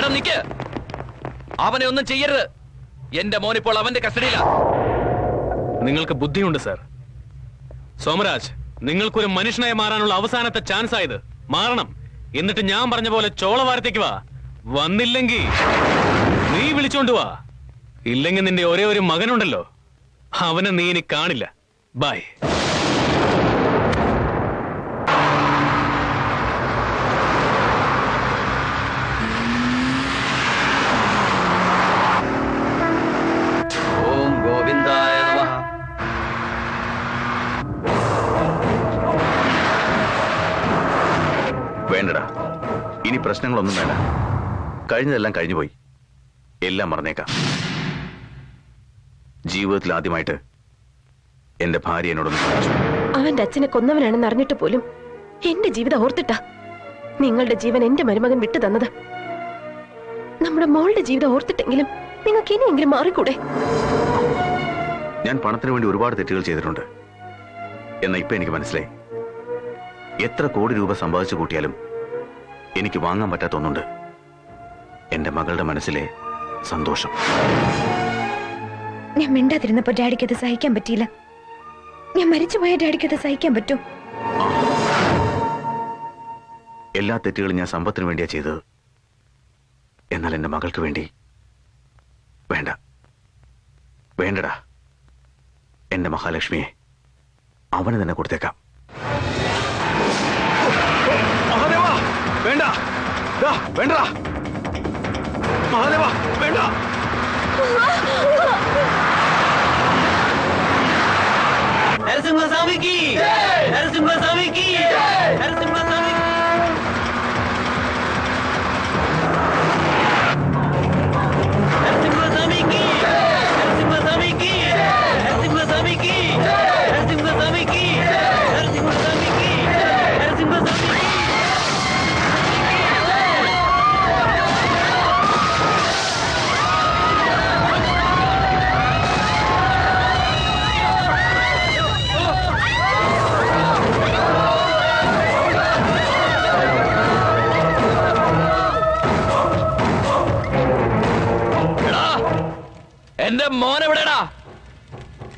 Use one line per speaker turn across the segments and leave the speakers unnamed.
എടാ നിക്ക്. അവനെ ഒന്നും ചെയ്യരുത്. എന്റെ മോനിപ്പോൾ അവന്റെ കസ്റ്റഡിയില.
നിങ്ങൾക്ക് ബുദ്ധിയുണ്ട് സർ. സോമരാജ് നിങ്ങൾക്കൊരു മനുഷ്യനായി മാറാനുള്ള അവസാനത്തെ ചാൻസ് ആയത് മാറണം. എന്നിട്ട് ഞാൻ പറഞ്ഞ പോലെ ചോളവാരത്തേക്ക് വാ. വന്നില്ലെങ്കിൽ നീ വിളിച്ചോണ്ട് വാ. ഇല്ലെങ്കിൽ നിന്റെ ഒരേ ഒരു മകനുണ്ടല്ലോ. അവനെ നീ ഇനി കാണില്ല. ബൈ
പ്രശ്നങ്ങളൊന്നും വേണ്ട. കഴിഞ്ഞതെല്ലാം കഴിഞ്ഞുപോയി. എല്ലാം മറന്നേക്കാം. ജീവിതത്തിൽ ആദ്യമായിട്ട് എന്റെ ഭാര്യ എന്നോടൊന്ന് ചോദിച്ചു.
അവന്റെ അച്ഛനെ കൊന്നവനാണെന്ന് അറിഞ്ഞിട്ട് പോലും എന്റെ ജീവിതം ഓർത്തിട്ടാ നിങ്ങളുടെ ജീവൻ എന്റെ മരുമകൻ വിട്ടു തന്നത്. നമ്മുടെ മോളുടെ ജീവിതം ഓർത്തിട്ടെങ്കിലും നിങ്ങൾക്ക് ഇനിയെങ്കിലും മാറിക്കൂടെ?
ഞാൻ പണത്തിന് വേണ്ടി ഒരുപാട് തെറ്റുകൾ ചെയ്തിട്ടുണ്ട്. എന്നാ ഇപ്പൊ എനിക്ക് മനസ്സിലായി. എത്ര കോടി രൂപ സമ്പാദിച്ചു കൂട്ടിയാലും എനിക്ക് വാങ്ങാൻ പറ്റാത്ത ഒന്നുണ്ട് എന്റെ മകളുടെ മനസ്സിലെ സന്തോഷം.
ഞാൻ മിണ്ടാതിരുന്നപ്പോ ഡാഡിക്ക് അത് സഹിക്കാൻ പറ്റിയില്ല. ഞാൻ മരിച്ചുപോയ ഡാഡിക്ക് അത് സഹിക്കാൻ പറ്റും.
എല്ലാ തെറ്റുകളും ഞാൻ സമ്പത്തിന് വേണ്ടിയാ ചെയ്തത്. എന്നാൽ എന്റെ മകൾക്ക് വേണ്ടി. വേണ്ട. വേണ്ടടാ. എന്റെ മഹാലക്ഷ്മിയെ അവന് തന്നെ കൊടുത്തേക്കാം. വേണ്ട. വേണ്ട
నరసింహ വേണ്ട. నరసింహస్వామికి నరసింహస్వామి എന്റെ മോനെ എവിടെടാ?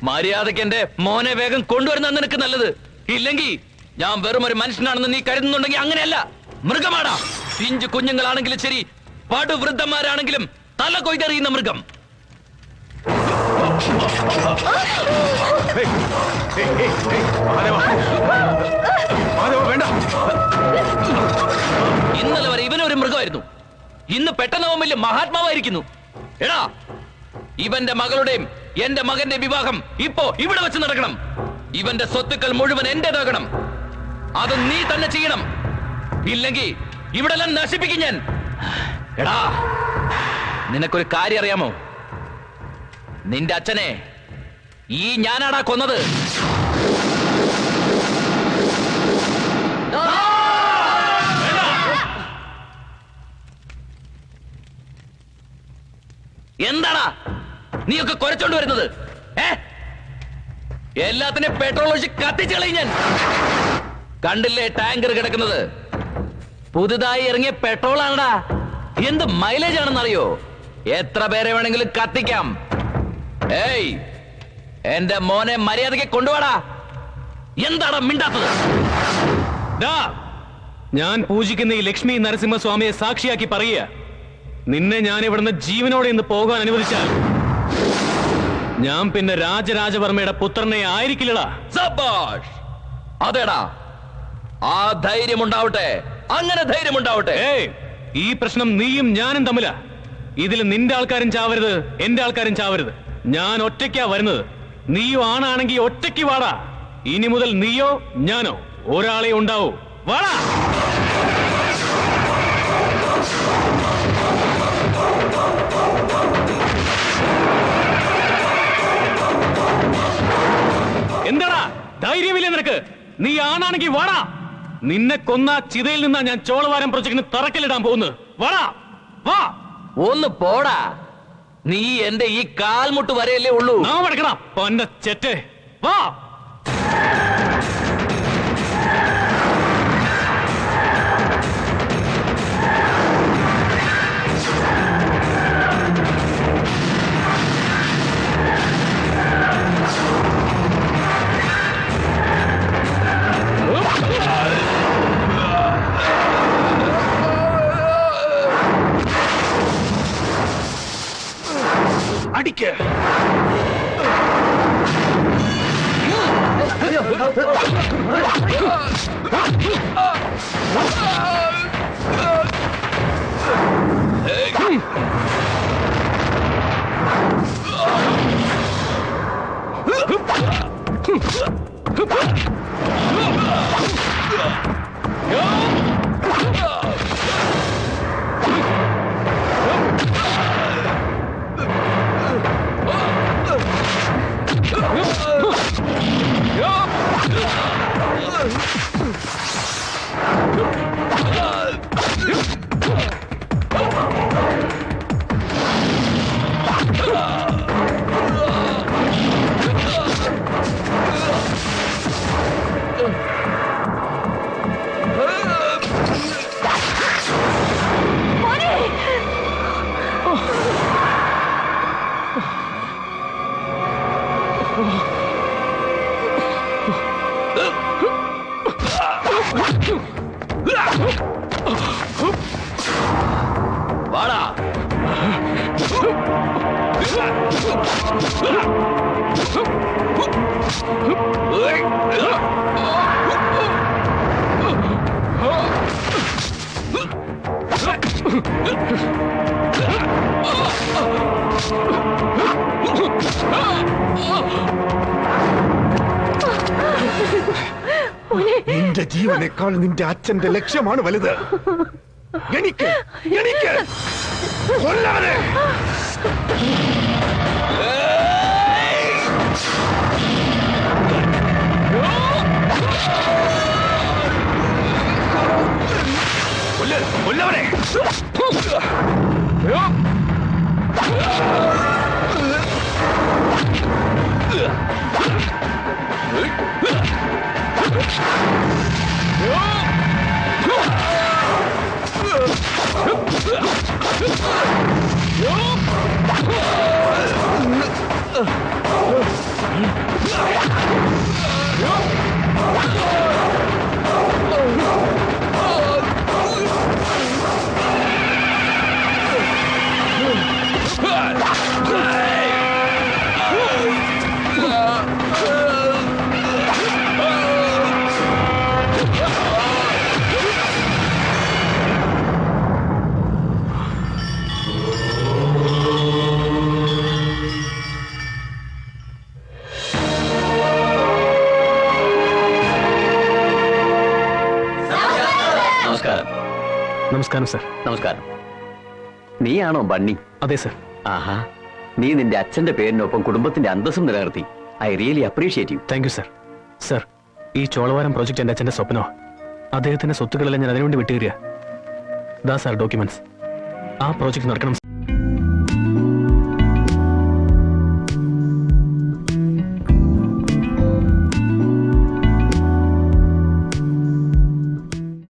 മര്യാദയ്ക്ക് എന്റെ മോനെ വേഗം കൊണ്ടുവരുന്ന നിനക്ക് നല്ലത്. ഇല്ലെങ്കിൽ ഞാൻ വെറും ഒരു മനുഷ്യനാണെന്ന് നീ കരുതുന്നുണ്ടെങ്കിൽ അങ്ങനെയല്ല. മൃഗമാടാ. പിഞ്ചു കുഞ്ഞുങ്ങളാണെങ്കിലും ശരി പടുവൃദ്ധന്മാരാണെങ്കിലും തല കൊയ്തെറിയുന്ന മൃഗം. ഇന്നലെ വരെ ഇവനൊരു മൃഗമായിരുന്നു. ഇന്ന് പെട്ടെന്ന് അവൻ വലിയ മഹാത്മാവായിരിക്കുന്നു. എടാ ഇവന്റെ മകളുടെയും എന്റെ മകന്റെ വിവാഹം ഇപ്പോ ഇവിടെ വെച്ച് നടക്കണം. ഇവന്റെ സ്വത്തുക്കൾ മുഴുവൻ എന്റേതാകണം. അത് നീ തന്നെ ചെയ്യണം. ഇല്ലെങ്കിൽ ഇവിടെ എല്ലാം നശിപ്പിക്കും ഞാൻ. എടാ നിനക്കൊരു കാര്യം അറിയാമോ? നിന്റെ അച്ഛനെ ഈ ഞാനാടാ കൊന്നത്. എന്താടാ? നീയൊക്കെ കുരച്ചോണ്ട് വരുന്നത്. ഏ? എല്ലാത്തിനും പെട്രോൾ ഒഴിച്ച് കത്തിച്ചു കളയും ഞാൻ. കണ്ടില്ലേ ടാങ്കർ കിടക്കുന്നത്? പുതുതായി ഇറങ്ങിയ പെട്രോൾ ആണടാ. എന്ത് മൈലേജ് ആണെന്ന് അറിയോ എത്ര പേരെ വേണമെങ്കിലും കത്തിക്കാം. ഏയ് എന്റെ മോനെ മര്യാദയ്ക്ക് കൊണ്ടുപോടാ എന്താടാ മിണ്ടാത്തത്?
ഞാൻ പൂജിക്കുന്ന ഈ ലക്ഷ്മി നരസിംഹസ്വാമിയെ സാക്ഷിയാക്കി പറയുക. നിന്നെ ഞാൻ ഇവിടുന്ന് ജീവനോടെ ഇന്ന് പോകാൻ അനുവദിച്ചാൽ ഞാൻ പിന്നെ രാജരാജവർമ്മയുടെ പുത്രനെ ആയിരിക്കില്ലടാ.
സബാഷ്! അതേടാ. ആ ധൈര്യം ഉണ്ടാവട്ടെ അങ്ങനെ ധൈര്യം ഉണ്ടാവട്ടെ
ഈ പ്രശ്നം നീയും ഞാനും തമ്മിലാ. ഇതിൽ നിന്റെ ആൾക്കാരും ചാവരുത് എന്റെ ആൾക്കാരും ചാവരുത്. ഞാൻ ഒറ്റയ്ക്കാ വരുന്നത്. നീയോ ആണാണെങ്കിൽ ഒറ്റയ്ക്ക് വാടാ. ഇനി മുതൽ നീയോ ഞാനോ. ഒരാളെ ഉണ്ടാവൂ. വാടാ! എന്താടാ? ധൈര്യമില്ല നിനക്ക്? നീ ആണാണെങ്കിൽ വാടാ. നിന്നെ കൊന്ന ചിതയിൽ നിന്നാ ഞാൻ ചോളവാരം പ്രൊജക്ടിന് തറക്കല്ലിടാൻ പോകുന്നത്. വാടാ. വാ.
ഒന്ന് പോടാ. നീ എന്റെ ഈ കാൽമുട്ട് വരെയല്ലേ ഉള്ളൂ.
നാ വടക്കടാ പൊന്ന ചെറ്റേ. വാ.
നിന്റെ ജീവനേക്കാൾ നിന്റെ അച്ഛന്റെ ലക്ഷ്യമാണ് വലുത്. എനിക്ക് എനിക്ക് こんな
まで。
നമസ്കാരം സർ.
നമസ്കാരം. നീയാണോ ബണ്ണി?
അതെ സർ.
ആഹാ. നീ നിന്റെ അച്ഛന്റെ പേരിനൊപ്പം കുടുംബത്തിന്റെ അന്തസ്സും നിലനിർത്തി. I really appreciate you.
Thank you sir. Sir ഈ ചോളവാരം പ്രോജക്റ്റ് എന്റെ അച്ഛന്റെ സ്വപ്നോ അദ്ദേഹത്തിന്റെ സ്വത്തുക്കളെല്ലാം ഞാൻ അതിനുവേണ്ടി വിട്ടുകയറിയ. ദാ സാർ ഡോക്യുമെന്റ്സ്. ആ പ്രോജക്റ്റ് നടക്കണം